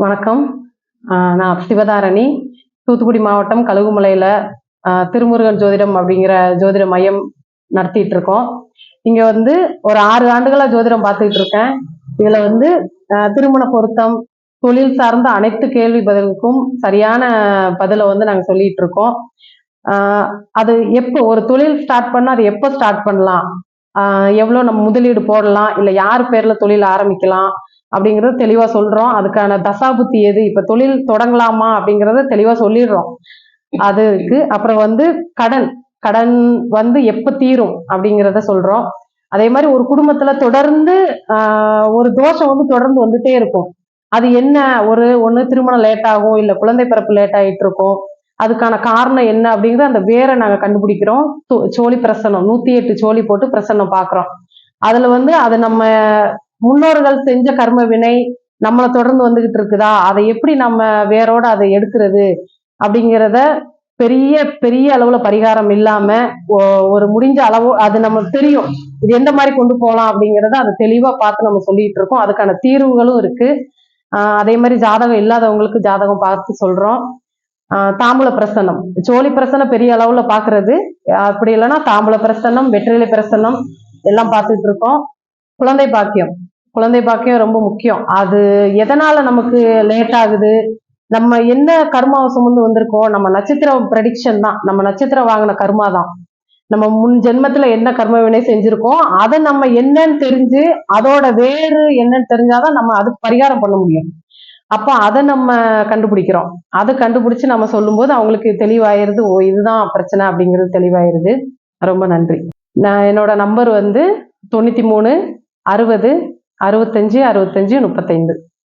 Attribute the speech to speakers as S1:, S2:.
S1: வணக்கம். ஆஹ் நான் சிவதாரணி. தூத்துக்குடி மாவட்டம் கழுகுமலையில் திருமுருகன் ஜோதிடம் அப்படிங்கிற ஜோதிட மையம் நடத்திட்டு இருக்கோம். இங்கே வந்து ஒரு ஆறு ஆண்டுகளாக ஜோதிடம் பார்த்துக்கிட்டு இருக்கேன். இதில் வந்து ஆஹ் திருமண பொருத்தம் தொழில் சார்ந்த அனைத்து கேள்வி பதிலுக்கும் சரியான பதிலை வந்து நாங்கள் சொல்லிட்டு இருக்கோம். ஆஹ் அது எப்போ ஒரு தொழில் ஸ்டார்ட் பண்ணால் அது எப்போ ஸ்டார்ட் பண்ணலாம்? ஆஹ் எவ்வளோ நம்ம முதலீடு போடலாம்? இல்லை யார் பேரில் தொழில் ஆரம்பிக்கலாம்? அப்படிங்கிறத தெளிவாக சொல்கிறோம் அதுக்கான தசாபுத்தி எது? இப்போ தொழில் தொடங்கலாமா அப்படிங்கிறத தெளிவாக சொல்லிடுறோம். அதுக்கு அப்புறம் வந்து கடன். கடன் வந்து எப்போ தீரும் அப்படிங்கிறத சொல்கிறோம் அதே மாதிரி ஒரு குடும்பத்துல தொடர்ந்து ஒரு தோஷம் வந்து தொடர்ந்து வந்துட்டே இருக்கும். அது என்ன? ஒரு ஒன்று திருமணம் லேட் ஆகும் குழந்தை பிறப்பு லேட் ஆகிட்டு இருக்கும். அதுக்கான காரணம் என்ன அப்படிங்கிறது அந்த வேரை நாங்கள் கண்டுபிடிக்கிறோம். சோழி பிரசனம் நூற்றி எட்டு சோழி போட்டு பிரசனம் பார்க்குறோம் அதில் வந்து அதை நம்ம முன்னோர்கள் செஞ்ச கர்ம வினை நம்மளை தொடர்ந்து வந்துகிட்டு இருக்குதா? அதை எப்படி நம்ம வேரோட அதை எடுக்கிறது? அப்படிங்கிறத பெரிய பெரிய அளவுல பரிகாரம் இல்லாம ஒரு முடிஞ்ச அளவு அது நமக்கு தெரியும். இது எந்த மாதிரி கொண்டு போகலாம் அப்படிங்கிறத அதை தெளிவா பார்த்து நம்ம சொல்லிட்டு இருக்கோம். அதுக்கான தீர்வுகளும் இருக்கு. அதே மாதிரி ஜாதகம் இல்லாதவங்களுக்கு ஜாதகம் பார்த்து சொல்றோம். தாம்பூல பிரசன்னம். சோழி பிரசனம் பெரிய அளவுல பாக்குறது அப்படி இல்லைன்னா தாம்பூல பிரசன்னம் வெற்றிலை பிரசன்னம் எல்லாம் பார்த்துட்டு இருக்கோம். குழந்தை பாக்கியம். குழந்தை பாக்கியம் ரொம்ப முக்கியம். அது எதனால நமக்கு லேட் ஆகுது? நம்ம என்ன கர்மாவை சுமந்து வந்திருக்கோம் நம்ம நட்சத்திர ப்ரெடிக்ஷன் தான். நம்ம நட்சத்திரம் வாங்கின கர்மா தான். நம்ம முன் ஜென்மத்துல என்ன கர்ம வினை செஞ்சிருக்கோம் அதை நம்ம என்னன்னு தெரிஞ்சு அதோட வேறு என்னன்னு தெரிஞ்சாதான் நம்ம அதுக்கு பரிகாரம் பண்ண முடியும். அப்போ அதை நம்ம கண்டுபிடிக்கிறோம். அதை கண்டுபிடிச்சு நம்ம சொல்லும்போது அவங்களுக்கு தெளிவாயிருது ஓ இதுதான் பிரச்சனை அப்படிங்கிறது தெளிவாயிருது. ரொம்ப நன்றி. நான் என்னோட நம்பர் வந்து தொண்ணூற்றி மூணு அறுபது அறுபத்தஞ்சு அறுபத்தஞ்சு முப்பத்தைந்து.